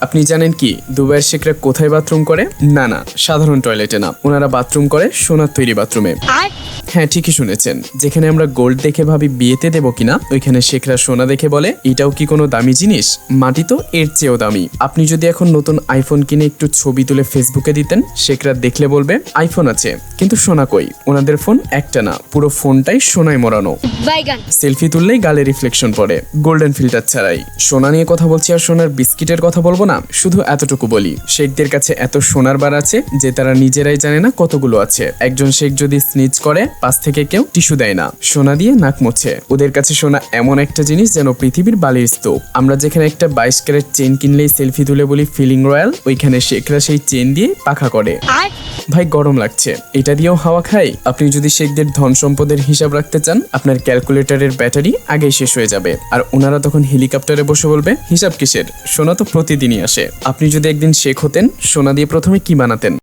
আপনি জানেন কি, দুবাইয়ের শেখরা কোথায় বাথরুম করে? না না, সাধারণ টয়লেটে না। ওনারা বাথরুম করে সোনার তৈরি বাথরুমে। হ্যাঁ ঠিকই শুনেছেন। যেখানে আমরা গোল্ড দেখে ভাবি বিয়েতে দেবো কিনা ওইখানে শেখরা সোনা দেখে বলে এটাও কি কোনো দামি জিনিস? মাটি তো এর চেয়েও দামি। আপনি যদি এখন নতুন আইফোন কিনে একটু ছবি তুলে ফেসবুকে দিতেন শেখরা দেখলে বলবে আইফোন আছে। কিন্তু সোনা কই? ওনাদের ফোন একটা না পুরো ফোনটাই সোনায় মোড়ানো। বাইগান সেলফি তুললেই গালে রিফ্লেকশন পড়ে গোল্ডেন ফিল্টার ছাড়াই। সোনা নিয়ে কথা বলছি আর সোনার বিস্কিটের কথা বলব না শুধু এতটুকু বলি শেখদের কাছে এত সোনার বার আছে যে তারা নিজেরাই জানে না কতগুলো আছে। একজন শেখ যদি স্নিচ করে পাশ থেকে কেউ টিস্যু দেয় না। সোনা দিয়ে নাক মোছে। ওদের কাছে সোনা এমন একটা জিনিস যেন পৃথিবীর বালির স্তূপ। আমরা যেখানে একটা বাইশ ক্যারেট চেন কিনলেই সেলফি তুলে বলি ফিলিং রয়্যাল ওইখানে শেখরা সেই চেন দিয়ে পাখা করে। ভাই গরম লাগছে। এটা দিয়েও হাওয়া খাই। আপনি যদি শেখদের ধন সম্পদের হিসাব রাখতে চান আপনার ক্যালকুলেটরের ব্যাটারি আগেই শেষ হয়ে যাবে। আর ওনারা তখন হেলিকপ্টারে বসে বলবে হিসাব কিসের? সোনা তো প্রতিদিনই আসে। আপনি যদি একদিন শেখ হতেন সোনা দিয়ে প্রথমে কি বানাতেন?